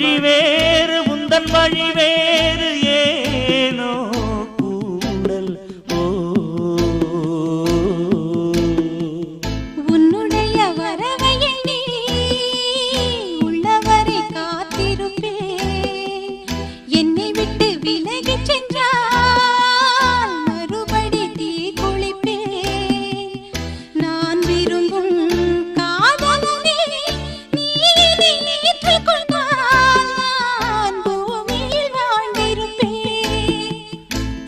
வழி வேறு உந்தன் வழி வேறு ஏனோ கூடல் ஓ. உன்னுடைய வரவை எண்ணி உள்ளவரை காத்திருப்பேன் என்னை விட்டு விலகி சென்றால் மறுபடி தீ குளிப்பேன் நான் விரும்பும் காதலனே நீ இதை